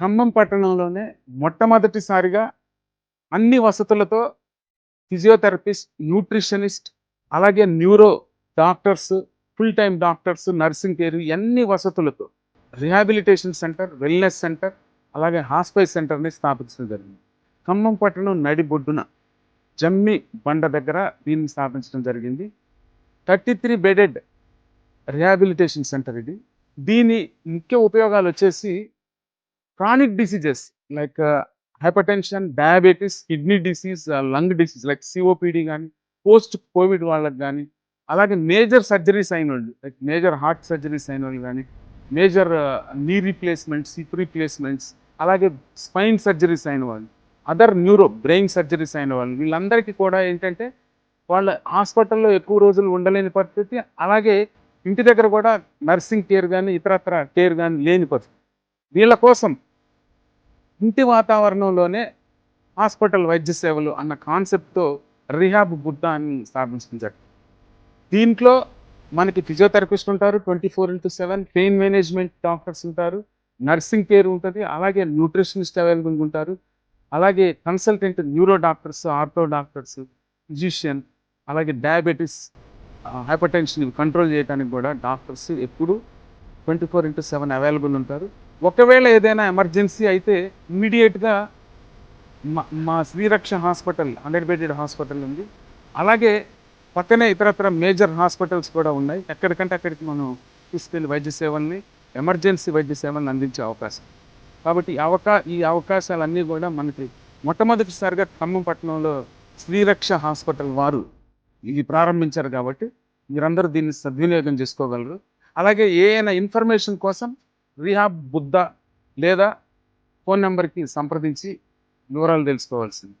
ఖమ్మం పట్టణంలోనే మొట్టమొదటిసారిగా అన్ని వసతులతో ఫిజియోథెరపిస్ట్ న్యూట్రిషనిస్ట్ అలాగే neuro doctors full time doctors nursing care అన్ని వసతులతో రిహాబిలిటేషన్ సెంటర్ వెల్నెస్ సెంటర్ అలాగే హాస్పిటల్ సెంటర్ని స్థాపించడం జరిగింది. ఖమ్మం పట్టణం నడిబొడ్డున జమ్మి బండ దగ్గర దీన్ని స్థాపించడం జరిగింది. Thirty three bedded rehabilitation centre ఇది. దీని ముఖ్య ఉపయోగాలు వచ్చేసి chronic diseases like hypertension diabetes kidney disease lung disease like COPD కానీ పోస్ట్ కోవిడ్ వాళ్ళకి కానీ అలాగే మేజర్ సర్జరీస్ అయిన వాళ్ళు లైక్ మేజర్ హార్ట్ సర్జరీస్ అయిన వాళ్ళు కానీ major knee replacements hip replacements అలాగే స్పైన్ సర్జరీస్ అయిన వాళ్ళు అదర్ న్యూరో బ్రెయిన్ సర్జరీస్ అయిన వాళ్ళు వీళ్ళందరికీ కూడా ఏంటంటే వాళ్ళ హాస్పిటల్లో ఎక్కువ రోజులు ఉండలేని పరిస్థితి అలాగే ఇంటి దగ్గర కూడా నర్సింగ్ కేర్ కానీ ఇతరత్ర కేర్ కానీ లేని పరిస్థితి. వీళ్ళ కోసం ఇంటి వాతావరణంలోనే హాస్పిటల్ వైద్య సేవలు అన్న కాన్సెప్ట్తో రిహాబ్ బుద్ధ అని స్థాపించడం దీంట్లో మనకి ఫిజియోథెరపిస్ట్ ఉంటారు twenty four into seven pain management doctors ఉంటారు నర్సింగ్ కేర్ ఉంటుంది అలాగే న్యూట్రిషనిస్ట్ అవైలబుల్ ఉంటారు అలాగే consultant neuro doctors ortho doctors physician అలాగే డయాబెటీస్ హైపర్ టెన్షన్ కంట్రోల్ చేయడానికి కూడా డాక్టర్స్ ఎప్పుడు twenty four into seven available ఉంటారు. ఒకవేళ ఏదైనా ఎమర్జెన్సీ అయితే ఇమ్మీడియట్గా మా మా Sriraksha hospital hundred bedded hospital ఉంది. అలాగే పక్కనే ఇతరత్ర మేజర్ హాస్పిటల్స్ కూడా ఉన్నాయి. ఎక్కడికంటే అక్కడికి మనం తీసుకెళ్ళి వైద్య సేవల్ని ఎమర్జెన్సీ వైద్య సేవలను అందించే అవకాశం. కాబట్టి అవకా ఈ అవకాశాలన్నీ కూడా మనకి మొట్టమొదటిసారిగా ఖమ్మం పట్టణంలో శ్రీరక్ష హాస్పిటల్ వారు ఇది ప్రారంభించారు కాబట్టి మీరందరూ దీన్ని సద్వినియోగం చేసుకోగలరు. అలాగే ఏదైనా ఇన్ఫర్మేషన్ కోసం రిహాబ్ బుద్ధ లేదా ఫోన్ నెంబర్కి సంప్రదించి వివరాలు తెలుసుకోవాల్సింది.